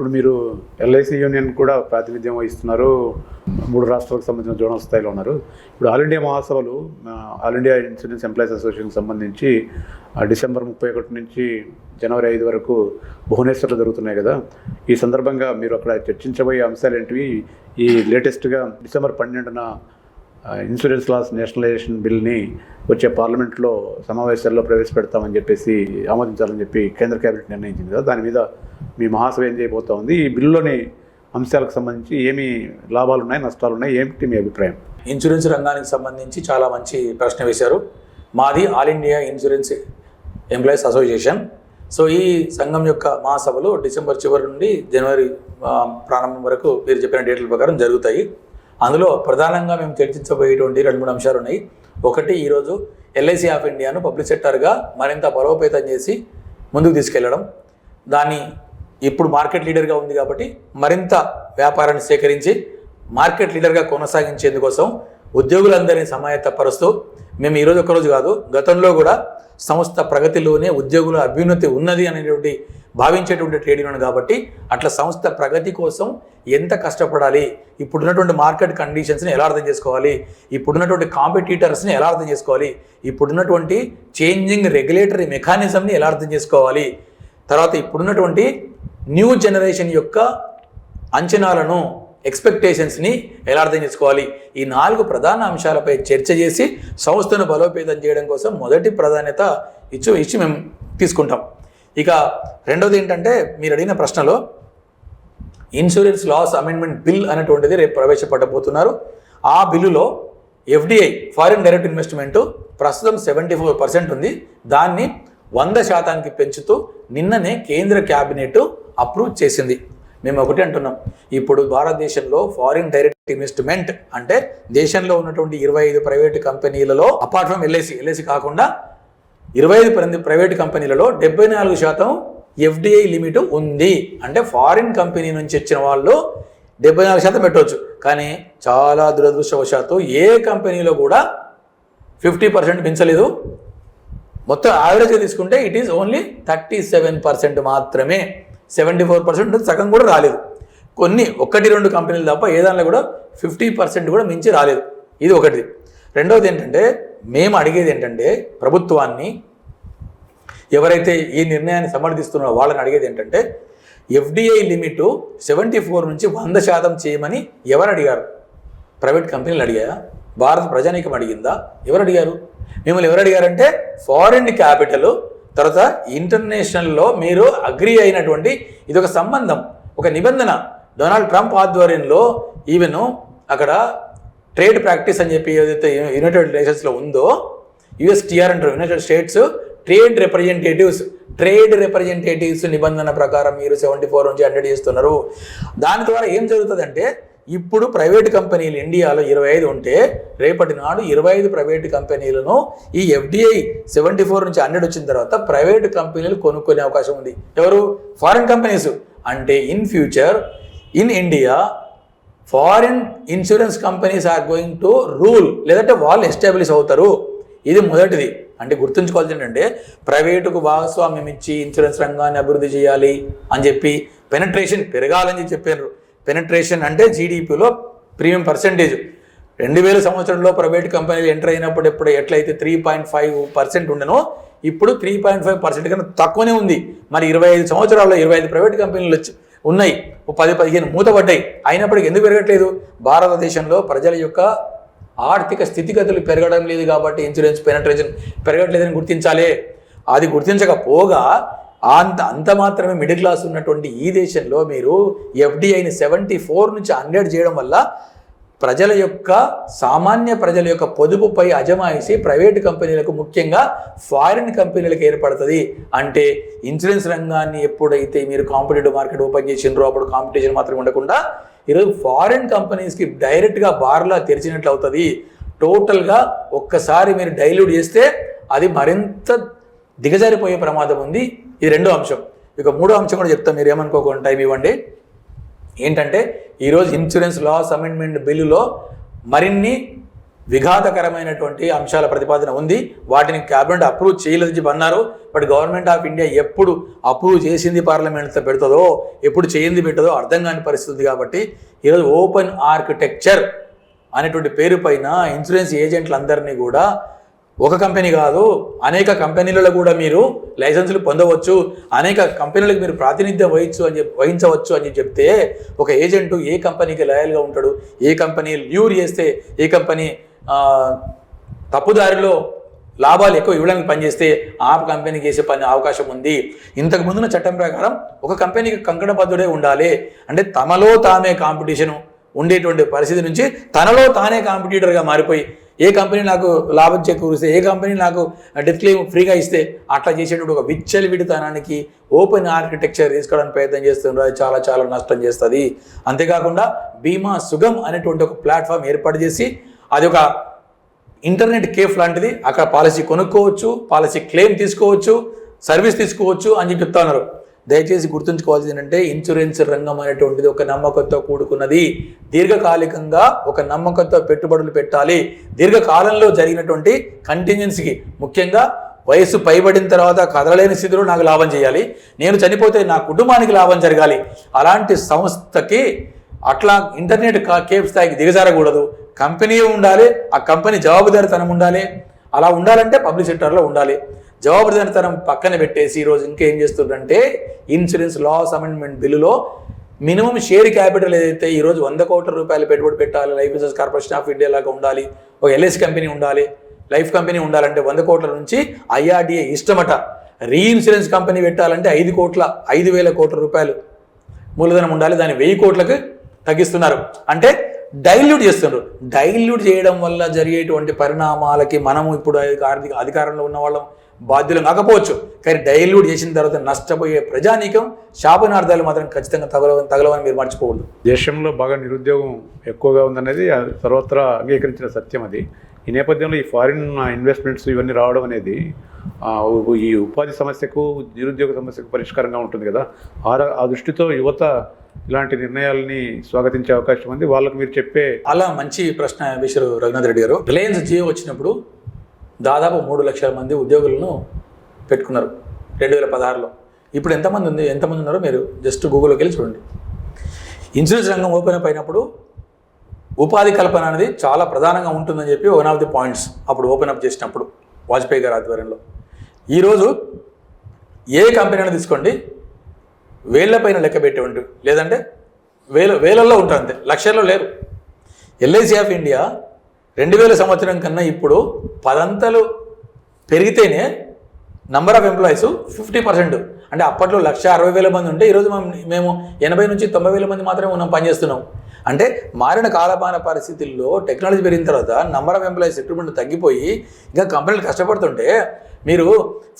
ఇప్పుడు మీరు LIC union కూడా ప్రాతినిధ్యం వహిస్తున్నారు. మూడు రాష్ట్రాలకు సంబంధించిన జోనల్ స్థాయిలో ఉన్నారు. ఇప్పుడు ఆల్ ఇండియా మహాసభలు ఆల్ ఇండియా ఇన్సూరెన్స్ ఎంప్లాయీస్ అసోసియేషన్కి సంబంధించి డిసెంబర్ ముప్పై ఒకటి నుంచి జనవరి ఐదు వరకు భువనేశ్వర్లో జరుగుతున్నాయి కదా. ఈ సందర్భంగా మీరు అక్కడ చర్చించబోయే అంశాలు ఏంటివి? ఈ లేటెస్ట్గా డిసెంబర్ పన్నెండున ఇన్సూరెన్స్ లాస్ నేషనలైజేషన్ బిల్ని వచ్చే పార్లమెంట్లో సమావేశాల్లో ప్రవేశపెడతామని చెప్పేసి ఆమోదించాలని చెప్పి కేంద్ర కేబినెట్ నిర్ణయించింది కదా. దాని మీద మీ మహాసభ ఏం చేయబోతా ఉంది ఈ బిల్లులోని అంశాలకు సంబంధించి ఏమి లాభాలు ఉన్నాయి నష్టాలు ఉన్నాయి ఏమిటి మీ అభిప్రాయం? ఇన్సూరెన్స్ రంగానికి సంబంధించి చాలా మంచి ప్రశ్న వేశారు. మాది all India insurance employees association. So ఈ సంఘం యొక్క మహాసభలు డిసెంబర్ చివరి నుండి జనవరి ప్రారంభం వరకు మీరు చెప్పిన డేట్ల ప్రకారం జరుగుతాయి. అందులో ప్రధానంగా మేము చర్చించబోయేటువంటి రెండు మూడు అంశాలు ఉన్నాయి. ఒకటి ఈరోజు ఎల్ఐసి ఆఫ్ ఇండియాను పబ్లిక్ సెక్టర్గా మరింత బలోపేతం చేసి ముందుకు తీసుకెళ్ళడం. దాన్ని ఇప్పుడు మార్కెట్ లీడర్గా ఉంది కాబట్టి మరింత వ్యాపారాన్ని సేకరించి మార్కెట్ లీడర్గా కొనసాగించేందుకోసం ఉద్యోగులందరినీ సమాయత్తపరుస్తూ మేము ఈరోజు ఒక్కరోజు కాదు గతంలో కూడా సంస్థ ప్రగతిలోనే ఉద్యోగుల అభ్యున్నతి ఉన్నది అనేటువంటి భావించేటువంటి ట్రేడ్ యూనియన్ కాబట్టి అట్లా సంస్థ ప్రగతి కోసం ఎంత కష్టపడాలి ఇప్పుడున్నటువంటి మార్కెట్ కండిషన్స్ని ఎలా అర్థం చేసుకోవాలి ఇప్పుడున్నటువంటి కాంపిటీటర్స్ని ఎలా అర్థం చేసుకోవాలి ఇప్పుడున్నటువంటి చేంజింగ్ రెగ్యులేటరీ మెకానిజంని ఎలా అర్థం చేసుకోవాలి తర్వాత ఇప్పుడున్నటువంటి న్యూ జనరేషన్ యొక్క అంచనాలను ఎక్స్పెక్టేషన్స్ని ఎలా అర్థం చేసుకోవాలి? ఈ నాలుగు ప్రధాన అంశాలపై చర్చ చేసి సంస్థను బలోపేతం చేయడం కోసం మొదటి ప్రాధాన్యత ఇచ్చు ఇచ్చి మేము తీసుకుంటాం. ఇక రెండవది ఏంటంటే మీరు అడిగిన ప్రశ్నలో ఇన్సూరెన్స్ లాస్ అమెండ్మెంట్ బిల్ అనేటువంటిది రేపు ప్రవేశపెట్టబోతున్నారు. ఆ బిల్లులో ఎఫ్డిఐ ఫారిన్ డైరెక్ట్ ఇన్వెస్ట్మెంట్ ప్రస్తుతం సెవెంటీ ఫోర్ పర్సెంట్ ఉంది. దాన్ని వంద శాతానికి పెంచుతూ నిన్ననే కేంద్ర క్యాబినెట్ అప్రూవ్ చేసింది. మేము ఒకటి అంటున్నాం. ఇప్పుడు భారతదేశంలో ఫారిన్ డైరెక్ట్ ఇన్వెస్ట్మెంట్ అంటే దేశంలో ఉన్నటువంటి ఇరవై ఐదు ప్రైవేట్ కంపెనీలలో అపార్ట్ ఫ్రమ్ ఎల్ఐసి ఎల్ఐసి కాకుండా ఇరవై ఐదు ప్ర- ప్రైవేట్ కంపెనీలలో డెబ్బై నాలుగు శాతం ఎఫ్డిఐ లిమిట్ ఉంది. అంటే ఫారిన్ కంపెనీ నుంచి వచ్చిన వాళ్ళు డెబ్బై నాలుగు శాతం పెట్టవచ్చు కానీ చాలా దురదృష్టవశాత్తు ఏ కంపెనీలో కూడా ఫిఫ్టీ పర్సెంట్ పెంచలేదు. మొత్తం యావరేజ్గా తీసుకుంటే it is only thirty seven percent మాత్రమే. సెవెంటీ ఫోర్ పర్సెంట్ సగం కూడా రాలేదు. కొన్ని ఒకటి రెండు కంపెనీలు తప్ప ఏ దానిలో కూడా ఫిఫ్టీ పర్సెంట్ కూడా మించి రాలేదు. ఇది ఒకటి రెండవది ఏంటంటే మేము అడిగేది ఏంటంటే ప్రభుత్వాన్ని ఎవరైతే ఈ నిర్ణయాన్ని సమర్థిస్తున్నారో వాళ్ళని అడిగేది ఏంటంటే ఎఫ్డిఐ లిమిట్ సెవెంటీ ఫోర్ నుంచి వంద శాతం చేయమని ఎవరు అడిగారు? ప్రైవేట్ కంపెనీలు అడిగాయా? భారత ప్రజానీకం అడిగిందా? ఎవరు అడిగారు? మిమ్మల్ని ఎవరు అడిగారంటే ఫారిన్ క్యాపిటల్ తర్వాత ఇంటర్నేషనల్లో మీరు అగ్రి అయినటువంటి ఇది ఒక సంబంధం ఒక నిబంధన. డొనాల్డ్ ట్రంప్ ఆధ్వర్యంలో ఈవెన్ అక్కడ ట్రేడ్ ప్రాక్టీస్ అని చెప్పి ఏదైతే యునైటెడ్ నేషన్స్లో ఉందో యుఎస్టీఆర్ అంటారు united states trade representatives trade representatives నిబంధన ప్రకారం మీరు సెవెంటీ ఫోర్ నుంచి హండ్రెడ్ చేస్తున్నారు. దాని ద్వారా ఏం జరుగుతుందంటే ఇప్పుడు ప్రైవేట్ కంపెనీలు ఇండియాలో ఇరవై ఐదు ఉంటే రేపటి నాడు ఇరవై ఐదు ప్రైవేట్ కంపెనీలను ఈ ఎఫ్డిఐ సెవెంటీ ఫోర్ నుంచి హండ్రెడ్ వచ్చిన తర్వాత ప్రైవేట్ కంపెనీలు కొనుక్కునే అవకాశం ఉంది. ఎవరు? Foreign companies. అంటే in future in India foreign insurance companies are going to rule లేదంటే వాళ్ళు ఎస్టాబ్లిష్ అవుతారు. ఇది మొదటిది. అంటే గుర్తుంచుకోవాల్సి ఏంటంటే ప్రైవేటుకు భాగస్వామ్యం ఇచ్చి ఇన్సూరెన్స్ రంగాన్ని అభివృద్ధి చేయాలి అని చెప్పి పెనట్రేషన్ పెరగాలని చెప్పి చెప్పారు. పెనట్రేషన్ అంటే జీడిపిలో ప్రీమియం పర్సెంటేజ్. రెండు వేల సంవత్సరంలో ప్రైవేట్ కంపెనీలు ఎంటర్ అయినప్పుడు ఎప్పుడు ఎట్లయితే త్రీ పాయింట్ ఫైవ్ పర్సెంట్ ఉండనో ఇప్పుడు త్రీ పాయింట్ ఫైవ్ పర్సెంట్ కన్నా తక్కువనే ఉంది. మరి ఇరవై ఐదు సంవత్సరాల్లో ఇరవై ఐదు ప్రైవేట్ కంపెనీలు వచ్చి ఉన్నాయి. ఓ పది పదిహేను మూతపడ్డాయి. అయినప్పటికీ ఎందుకు పెరగట్లేదు? భారతదేశంలో ప్రజల యొక్క ఆర్థిక స్థితిగతులు పెరగడం లేదు కాబట్టి ఇన్సూరెన్స్ పెనట్రేషన్ పెరగట్లేదని గుర్తించాలి. అది గుర్తించకపోగా అంత అంత మాత్రమే మిడిల్ క్లాస్ ఉన్నటువంటి ఈ దేశంలో మీరు ఎఫ్డిఐని సెవెంటీ ఫోర్ నుంచి హండ్రెడ్ చేయడం వల్ల ప్రజల యొక్క సామాన్య ప్రజల యొక్క పొదుపుపై అజమాయిసి ప్రైవేట్ కంపెనీలకు ముఖ్యంగా ఫారిన్ కంపెనీలకు ఏర్పడుతుంది. అంటే ఇన్సూరెన్స్ రంగాన్ని ఎప్పుడైతే మీరు కాంపిటేటివ్ మార్కెట్ ఓపెన్ చేసినారో అప్పుడు కాంపిటీషన్ మాత్రం ఉండకుండా ఈరోజు ఫారిన్ కంపెనీస్కి డైరెక్ట్గా బార్లా తెరిచినట్లు అవుతుంది టోటల్గా ఒక్కసారి మీరు డైల్యూట్ చేస్తే అది మరింత దిగజారిపోయే ప్రమాదం ఉంది. ఇది రెండో అంశం. ఇక మూడో అంశం కూడా చెప్తాం మీరు ఏమనుకోకుండా టైం ఇవ్వండి. ఏంటంటే ఈరోజు ఇన్సూరెన్స్ లాస్ అమెండ్మెంట్ బిల్లులో మరిన్ని విఘాతకరమైనటువంటి అంశాల ప్రతిపాదన ఉంది. వాటిని క్యాబినెట్ అప్రూవ్ చేయలేదు చెప్పి అన్నారు. బట్ గవర్నమెంట్ ఆఫ్ ఇండియా ఎప్పుడు అప్రూవ్ చేసింది పార్లమెంట్లో పెడుతుందో ఎప్పుడు చేయింది పెట్టదో అర్థం కాని పరిస్థితి కాబట్టి ఈరోజు ఓపెన్ ఆర్కిటెక్చర్ అనేటువంటి పేరు పైన ఇన్సూరెన్స్ ఏజెంట్లందరినీ కూడా ఒక కంపెనీ కాదు అనేక కంపెనీలలో కూడా మీరు లైసెన్సులు పొందవచ్చు అనేక కంపెనీలకు మీరు ప్రాతినిధ్యం వహించు అని చెప్పి వహించవచ్చు అని చెప్తే ఒక ఏజెంట్ ఏ కంపెనీకి లయల్గా ఉంటాడు ఏ కంపెనీ ల్యూర్ చేస్తే ఏ కంపెనీ తప్పుదారిలో లాభాలు ఎక్కువ ఇవ్వడానికి పనిచేస్తే ఆ కంపెనీకి వేసే పని అవకాశం ఉంది. ఇంతకు ముందున్న చట్టం ప్రకారం ఒక కంపెనీకి కంకణబద్ధుడే ఉండాలి. అంటే తమలో తామే కాంపిటీషన్ ఉండేటువంటి పరిస్థితి నుంచి తనలో తానే కాంపిటీటర్గా మారిపోయి ఏ కంపెనీ నాకు లాభం చేకూరిస్తే ఏ కంపెనీ నాకు డెత్ క్లెయిమ్ ఫ్రీగా ఇస్తే అట్లా చేసేటువంటి ఒక విచ్చలి విడితనానికి ఓపెన్ ఆర్కిటెక్చర్ తీసుకోవడానికి ప్రయత్నం చేస్తున్నారు అది చాలా చాలా నష్టం చేస్తుంది. అంతేకాకుండా బీమా సుగం అనేటువంటి ఒక ప్లాట్ఫామ్ ఏర్పాటు చేసి అది ఒక ఇంటర్నెట్ కేఫ్ లాంటిది అక్కడ పాలసీ కొనుక్కోవచ్చు పాలసీ క్లెయిమ్ తీసుకోవచ్చు సర్వీస్ తీసుకోవచ్చు అని చెప్తా ఉన్నారు. దయచేసి గుర్తుంచుకోవాల్సింది ఏంటంటే ఇన్సూరెన్స్ రంగం అనేటువంటిది ఒక నమ్మకంతో కూడుకున్నది. దీర్ఘకాలికంగా ఒక నమ్మకంతో పెట్టుబడులు పెట్టాలి. దీర్ఘకాలంలో జరిగినటువంటి కంటింజెన్సీకి ముఖ్యంగా వయసు పైబడిన తర్వాత కదలలేని స్థితిలో నాకు లాభం చేయాలి. నేను చనిపోతే నా కుటుంబానికి లాభం జరగాలి. అలాంటి సంస్థకి అట్లా ఇంటర్నెట్ కేప్ కేఫ్ స్థాయికి దిగజారకూడదు. కంపెనీ ఉండాలి ఆ కంపెనీ జవాబుదారితనం ఉండాలి. అలా ఉండాలంటే పబ్లిక్ సెక్టర్లో ఉండాలి. జవాబుదారితనం పక్కన పెట్టేసి ఈరోజు ఇంకేం చేస్తుందంటే ఇన్సూరెన్స్ లాస్ అమెండ్మెంట్ బిల్లులో మినిమం షేర్ క్యాపిటల్ ఏదైతే ఈరోజు వంద కోట్ల రూపాయలు పెట్టుబడి పెట్టాలి life insurance corporation of India లాగా ఉండాలి ఒక ఎల్ఐసి కంపెనీ ఉండాలి లైఫ్ కంపెనీ ఉండాలంటే వంద కోట్ల నుంచి ఐఆర్డిఏ ఇష్టమట. రీఇన్సూరెన్స్ కంపెనీ పెట్టాలంటే ఐదు కోట్ల ఐదు వేల కోట్ల రూపాయలు మూలధనం ఉండాలి దాన్ని వెయ్యి కోట్లకు తగ్గిస్తున్నారు. అంటే డైల్యూట్ చేస్తున్నారు డైల్యూట్ చేయడం వల్ల జరిగేటువంటి పరిణామాలకి మనము ఇప్పుడు ఆర్థిక అధికారంలో ఉన్న వాళ్ళం బాధ్యులు కాకపోవచ్చు. కానీ డైల్యూట్ చేసిన తర్వాత నష్టపోయే ప్రజానీకం శాపనార్థాలు మాత్రం ఖచ్చితంగా తగలవని తగలవని మీరు మర్చిపోకూడదు దేశంలో బాగా నిరుద్యోగం ఎక్కువగా ఉందనేది సర్వత్రా అంగీకరించిన సత్యం అది. ఈ నేపథ్యంలో ఈ ఫారిన్ ఇన్వెస్ట్మెంట్స్ ఇవన్నీ రావడం అనేది ఈ ఉపాధి సమస్యకు నిరుద్యోగ సమస్యకు పరిష్కారంగా ఉంటుంది కదా. ఆ దృష్టితో యువత ఇలాంటి నిర్ణయాలని స్వాగతించే అవకాశం ఉంది. వాళ్ళకు మీరు చెప్పే అలా మంచి ప్రశ్న వేశారు రఘునాథ్ రెడ్డి గారు. రిలయన్స్ జియో వచ్చినప్పుడు దాదాపు మూడు లక్షల మంది ఉద్యోగులను పెట్టుకున్నారు రెండు వేల పదహారులో. ఇప్పుడు ఎంతమంది ఉంది? ఎంతమంది ఉన్నారో మీరు జస్ట్ గూగుల్లోకి వెళ్ళి చూడండి. ఇన్సూరెన్స్ రంగం ఓపెన్ అప్ అయినప్పుడు ఉపాధి కల్పన అనేది చాలా ప్రధానంగా ఉంటుందని చెప్పి వన్ ఆఫ్ ది పాయింట్స్ అప్పుడు ఓపెన్ అప్ చేసినప్పుడు వాజ్పేయి గారి ఆధ్వర్యంలో. ఈరోజు ఏ కంపెనీ అయినా తీసుకోండి. వేళ్ళపైన లెక్క పెట్టేవాడు లేదంటే వేల వేలల్లో ఉంటారు అంతే. లక్షల్లో లేరు. ఎల్ఐసి ఆఫ్ ఇండియా రెండు వేల సంవత్సరం కన్నా ఇప్పుడు పదంతలు పెరిగితేనే number of employees fifty percent అంటే అప్పట్లో లక్ష అరవై వేల మంది ఉంటే ఈరోజు మేము ఎనభై నుంచి తొంభై వేల మంది మాత్రమే మనం పనిచేస్తున్నాం. అంటే మారిన కాలపాన పరిస్థితుల్లో టెక్నాలజీ పెరిగిన తర్వాత నంబర్ ఆఫ్ ఎంప్లాయీస్ రిక్రూట్మెంట్ తగ్గిపోయి ఇంకా కంపెనీలు కష్టపడుతుంటే మీరు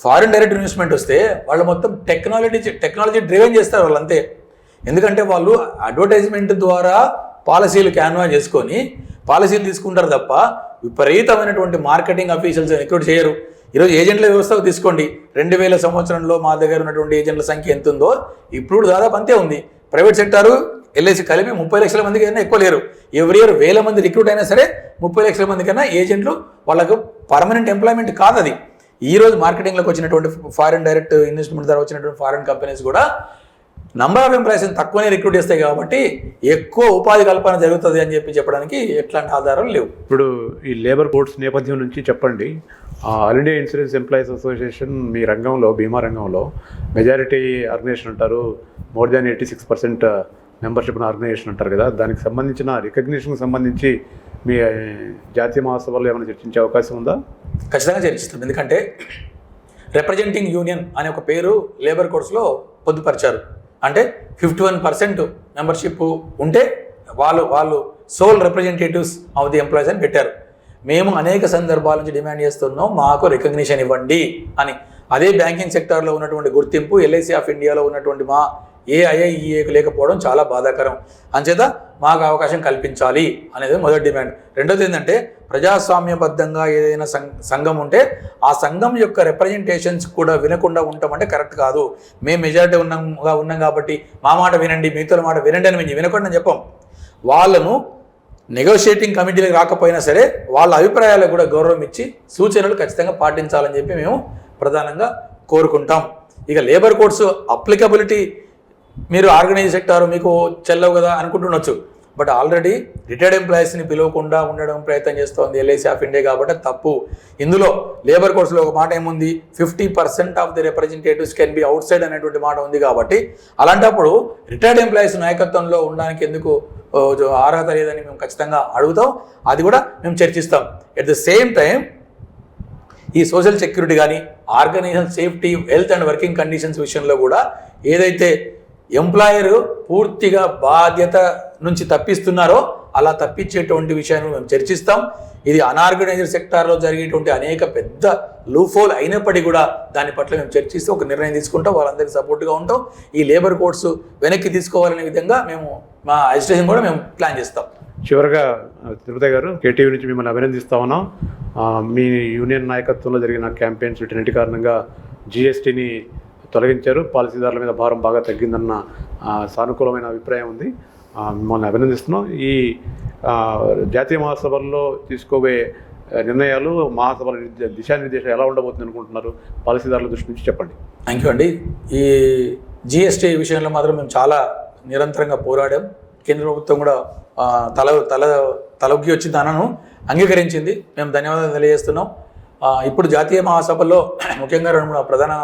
ఫారిన్ డైరెక్ట్ ఇన్వెస్ట్మెంట్ వస్తే వాళ్ళు మొత్తం టెక్నాలజీ టెక్నాలజీ డ్రివెన్ చేస్తారు వాళ్ళు అంతే ఎందుకంటే వాళ్ళు అడ్వర్టైజ్మెంట్ ద్వారా పాలసీలు క్యాన్వా చేసుకొని పాలసీలు తీసుకుంటారు తప్ప విపరీతమైనటువంటి మార్కెటింగ్ అఫీషియల్స్ రిక్రూట్ చేయరు. ఈరోజు ఏజెంట్ల వ్యవస్థ తీసుకోండి. రెండు వేల సంవత్సరంలో మా దగ్గర ఉన్నటువంటి ఏజెంట్ల సంఖ్య ఎంత ఉందో ఇప్పుడు దాదాపు అంతే ఉంది. ప్రైవేట్ సెక్టారు ఎల్ఐసి కలిపి ముప్పై లక్షల మంది కన్నా ఎక్కువ లేరు. ఎవ్రీ ఇయర్ వేల మంది రిక్రూట్ అయినా సరే ముప్పై లక్షల మంది కన్నా ఏజెంట్లు వాళ్ళకు పర్మనెంట్ ఎంప్లాయ్మెంట్ కాదు అది. ఈ రోజు మార్కెటింగ్లోకి వచ్చినటువంటి ఫారిన్ డైరెక్ట్ ఇన్వెస్ట్మెంట్ ద్వారా వచ్చినటువంటి ఫారిన్ కంపెనీస్ కూడా నంబర్ ఆఫ్ ఎంప్లాయీస్ తక్కువనే రిక్రూట్ చేస్తాయి కాబట్టి ఎక్కువ ఉపాధి కల్పన జరుగుతుంది అని చెప్పి చెప్పడానికి ఎట్లాంటి ఆధారాలు లేవు. ఇప్పుడు ఈ లేబర్ కోడ్స్ నేపథ్యం నుంచి చెప్పండి. All India insurance employees association మీ రంగంలో బీమా రంగంలో మెజారిటీ ఆర్గనైజేషన్ అంటారు more than eighty six percent membership organization అంటారు కదా దానికి సంబంధించిన రికగ్నిషన్కి సంబంధించి మీ జాతీయ మహాసభలో ఏమైనా చర్చించే అవకాశం ఉందా? ఖచ్చితంగా చర్చిస్తాం. ఎందుకంటే రిప్రజెంటింగ్ యూనియన్ అనే ఒక పేరు లేబర్ కోర్స్లో పొందుపరిచారు. అంటే ఫిఫ్టీ వన్ పర్సెంట్ మెంబర్షిప్ ఉంటే వాళ్ళు వాళ్ళు sole representatives of the employees అని పెట్టారు. మేము అనేక సందర్భాల నుంచి డిమాండ్ చేస్తున్నాం మాకు రికగ్నిషన్ ఇవ్వండి అని. అదే బ్యాంకింగ్ సెక్టార్లో ఉన్నటువంటి గుర్తింపు ఎల్ఐసి ఆఫ్ ఇండియాలో ఉన్నటువంటి మా ఏ ఐఐఈఏకు లేకపోవడం చాలా బాధాకరం. అంచేత మాకు అవకాశం కల్పించాలి అనేది మొదటి డిమాండ్. రెండోది ఏంటంటే ప్రజాస్వామ్యబద్ధంగా ఏదైనా సం- సంఘం ఉంటే ఆ సంఘం యొక్క రిప్రజెంటేషన్స్ కూడా వినకుండా ఉంటామంటే కరెక్ట్ కాదు. మేము మెజారిటీ ఉన్నాంగా ఉన్నాం కాబట్టి మా మాట వినండి మిగతా మాట వినండి అని మేము వినకుండా చెప్పాం. వాళ్ళను నెగోషియేటింగ్ కమిటీలకు రాకపోయినా సరే వాళ్ళ అభిప్రాయాలకు కూడా గౌరవం ఇచ్చి సూచనలు ఖచ్చితంగా పాటించాలని చెప్పి మేము ప్రధానంగా కోరుకుంటాం. ఇక లేబర్ కోడ్స్ అప్లికబిలిటీ మీరు ఆర్గనైజ్ సెక్టార్ మీకు చెల్లవు కదా అనుకుంటుండొచ్చు. బట్ ఆల్రెడీ రిటైర్డ్ ఎంప్లాయీస్ని పిలవకుండా ఉండడం ప్రయత్నం చేస్తోంది ఎల్ఐసి ఆఫ్ ఇండియా కాబట్టి తప్పు. ఇందులో లేబర్ కోర్సులో ఒక మాట ఏముంది? Fifty percent of the representatives can be outside అనేటువంటి మాట ఉంది కాబట్టి అలాంటప్పుడు రిటైర్డ్ ఎంప్లాయీస్ నాయకత్వంలో ఉండడానికి ఎందుకు అర్హత లేదని మేము ఖచ్చితంగా అడుగుతాం. అది కూడా మేము చర్చిస్తాం. ఎట్ ద సేమ్ టైం ఈ సోషల్ సెక్యూరిటీ కానీ organization safety health and working conditions విషయంలో కూడా ఏదైతే ఎంప్లాయర్ పూర్తిగా బాధ్యత నుంచి తప్పిస్తున్నారో అలా తప్పించేటువంటి విషయాన్ని మేము చర్చిస్తాం. ఇది అనార్గనైజ్డ్ సెక్టార్లో జరిగేటువంటి అనేక పెద్ద లూఫోల్ అయినప్పటికీ కూడా దాని పట్ల మేము చర్చిస్తూ ఒక నిర్ణయం తీసుకుంటాం. వాళ్ళందరికీ సపోర్ట్గా ఉంటాం. ఈ లేబర్ కోడ్స్ వెనక్కి తీసుకోవాలనే విధంగా మేము మా అజిటేషన్ కూడా మేము ప్లాన్ చేస్తాం. చివరగా తిరుపతి గారు కేటీవీ నుంచి మిమ్మల్ని అభినందిస్తా ఉన్నాం. మీ యూనియన్ నాయకత్వంలో జరిగిన క్యాంపెయిన్స్ వీటన్నిటి కారణంగా జిఎస్టీని తొలగించారు. పాలసీదారుల మీద భారం బాగా తగ్గిందన్న సానుకూలమైన అభిప్రాయం ఉంది. మిమ్మల్ని అభినందిస్తున్నాం. ఈ జాతీయ మహాసభల్లో తీసుకోబోయే నిర్ణయాలు మహాసభల దిశానిర్దేశం ఎలా ఉండబోతుంది అనుకుంటున్నారు? పాలసీదారుల దృష్టి నుంచి చెప్పండి. థ్యాంక్ యూ అండి. ఈ జిఎస్టీ విషయంలో మాత్రం మేము చాలా నిరంతరంగా పోరాడాం. కేంద్ర ప్రభుత్వం కూడా తల తల తలొగ్గి వచ్చి దానను అంగీకరించింది. మేము ధన్యవాదాలు తెలియజేస్తున్నాం. ఇప్పుడు జాతీయ మహాసభల్లో ముఖ్యంగా రెండు మూడు ప్రధాన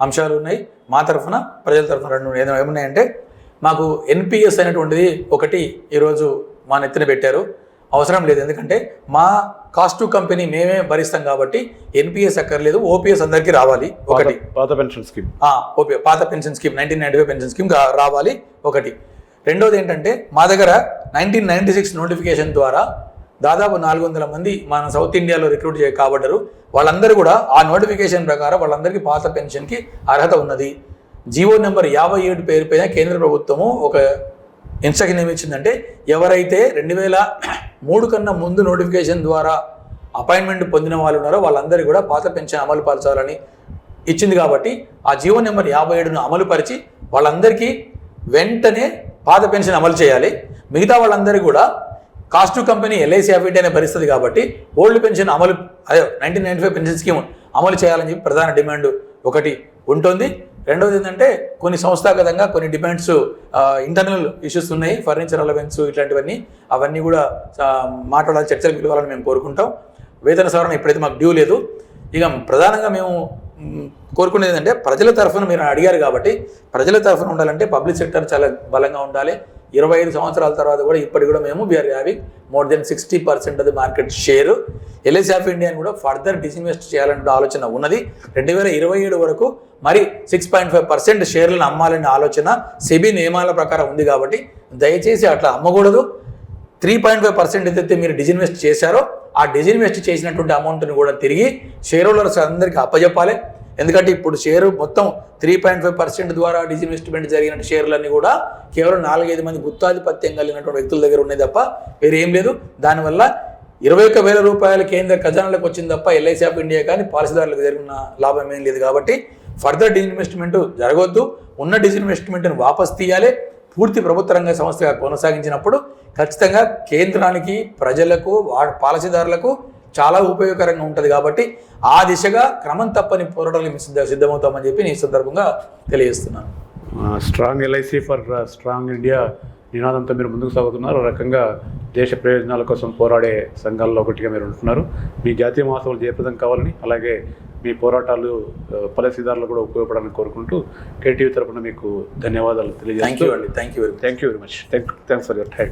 అంశాలు ఉన్నాయి. మా తరఫున ప్రజల తరఫున రెండు మూడు ఏదో- ఏమున్నాయంటే మాకు ఎన్పిఎస్ అనేటువంటిది ఒకటి ఈరోజు మా నెత్తిన పెట్టారు. అవసరం లేదు. ఎందుకంటే మా కాస్ట్ కంపెనీ మేమే భరిస్తాం కాబట్టి ఎన్పిఎస్ అక్కర్లేదు. ఓపీఎస్ అందరికీ రావాలి. ఒకటి. పాత- పెన్షన్ స్కీమ్. ఓకే పాత pension scheme nineteen ninety five pension scheme రావాలి. ఒకటి. రెండోది ఏంటంటే మా దగ్గర నైన్టీన్ నైన్టీ సిక్స్ నోటిఫికేషన్ ద్వారా దాదాపు నాలుగు వందల మంది మన సౌత్ ఇండియాలో రిక్రూట్ చేయ కాబడ్డారు. వాళ్ళందరూ కూడా ఆ నోటిఫికేషన్ ప్రకారం వాళ్ళందరికీ పాత పెన్షన్కి అర్హత ఉన్నది. జీవో నెంబర్ యాభై ఏడు పేరుపైన కేంద్ర ప్రభుత్వము ఒక ఇన్స్ట్రక్షన్ ఏమిచ్చిందంటే ఎవరైతే రెండు వేల మూడు కన్నా ముందు నోటిఫికేషన్ ద్వారా అపాయింట్మెంట్ పొందిన వాళ్ళు ఉన్నారో వాళ్ళందరికీ కూడా పాత పెన్షన్ అమలు పరచాలని ఇచ్చింది కాబట్టి ఆ జీవో నెంబర్ యాభై ఏడును అమలు పరిచి వాళ్ళందరికీ వెంటనే పాత పెన్షన్ అమలు చేయాలి. మిగతా వాళ్ళందరికీ కూడా కాస్ట్ కంపెనీ ఎల్ఐసి అఫిడ్ అనే పరిస్థితి కాబట్టి ఓల్డ్ పెన్షన్ అమలు అదే nineteen ninety five pension scheme అమలు చేయాలని చెప్పి ప్రధాన డిమాండ్ ఒకటి ఉంటుంది. రెండవది ఏంటంటే కొన్ని సంస్థాగతంగా కొన్ని డిమాండ్స్ ఇంటర్నల్ ఇష్యూస్ ఉన్నాయి ఫర్నిచర్ అలవెన్స్ ఇట్లాంటివన్నీ. అవన్నీ కూడా మాట్లాడాలి చర్చలు పిలవాలని మేము కోరుకుంటాం. వేతన సవరణ ఇప్పుడైతే మాకు డ్యూ లేదు. ఇక ప్రధానంగా మేము కోరుకునేది ఏంటంటే ప్రజల తరఫున మీరు అడిగారు కాబట్టి ప్రజల తరఫున ఉండాలంటే పబ్లిక్ సెక్టర్ చాలా బలంగా ఉండాలి. ఇరవై ఐదు సంవత్సరాల తర్వాత కూడా ఇప్పటికి కూడా మేము we're having more than sixty percent of the market share LIC of ఇండియాని కూడా ఫర్దర్ డిసిన్వెస్ట్ చేయాలనే ఆలోచన ఉన్నది. రెండు వేల ఇరవై ఏడు వరకు మరి సిక్స్ పాయింట్ ఫైవ్ పర్సెంట్ షేర్లను అమ్మాలనే ఆలోచన సెబీ నియమాల ప్రకారం ఉంది కాబట్టి దయచేసి అట్లా అమ్మకూడదు. త్రీ పాయింట్ ఫైవ్ పర్సెంట్ ఏదైతే మీరు డిజిన్వెస్ట్ చేశారో ఆ డిజిన్వెస్ట్ చేసినటువంటి అమౌంట్ని కూడా తిరిగి షేర్ హోల్డర్స్ అందరికీ అప్పజెప్పాలి. ఎందుకంటే ఇప్పుడు షేర్ మొత్తం త్రీ పాయింట్ ఫైవ్ పర్సెంట్ ద్వారా డిజిన్వెస్ట్మెంట్ జరిగిన షేర్లన్నీ కూడా కేవలం నాలుగైదు మంది గుత్తాధిపత్యం కలిగినటువంటి వ్యక్తుల దగ్గర ఉన్నాయి తప్ప వేరేం ఏం లేదు. దానివల్ల ఇరవై ఒక్క వేల రూపాయల కేంద్ర ఖజానాలకు వచ్చింది తప్ప ఎల్ఐసి ఆఫ్ ఇండియా కానీ పాలసీదారులకు జరిగిన లాభం ఏం లేదు కాబట్టి ఫర్దర్ డిజిన్వెస్ట్మెంట్ జరగవద్దు ఉన్న డిజిన్వెస్ట్మెంట్ని వాపస్ తీయాలి. పూర్తి ప్రభుత్వ రంగ సంస్థగా కొనసాగించినప్పుడు ఖచ్చితంగా కేంద్రానికి ప్రజలకు వా- పాలసీదారులకు చాలా ఉపయోగకరంగా ఉంటుంది కాబట్టి ఆ దిశగా క్రమం తప్పని పోరాటాలకు సిద్ధ సిద్ధమవుతామని చెప్పి నేను ఈ సందర్భంగా తెలియజేస్తున్నాను. Strong LIC for strong India నినాదంతో మీరు ముందుకు సాగుతున్నారు. రకంగా దేశ ప్రయోజనాల కోసం పోరాడే సంఘాల్లో ఒకటిగా మీరు ఉంటున్నారు. మీ జాతీయ మహాసభలు జయప్రదం కావాలని అలాగే మీ పోరాటాలు పాలసీదారులు కూడా ఉపయోగపడాలని కోరుకుంటూ కేటీవీ తరపున మీకు ధన్యవాదాలు థ్యాంక్ తెలియజేస్తూ యూ అండి. Thank you very much thank you very much thank thanks for your time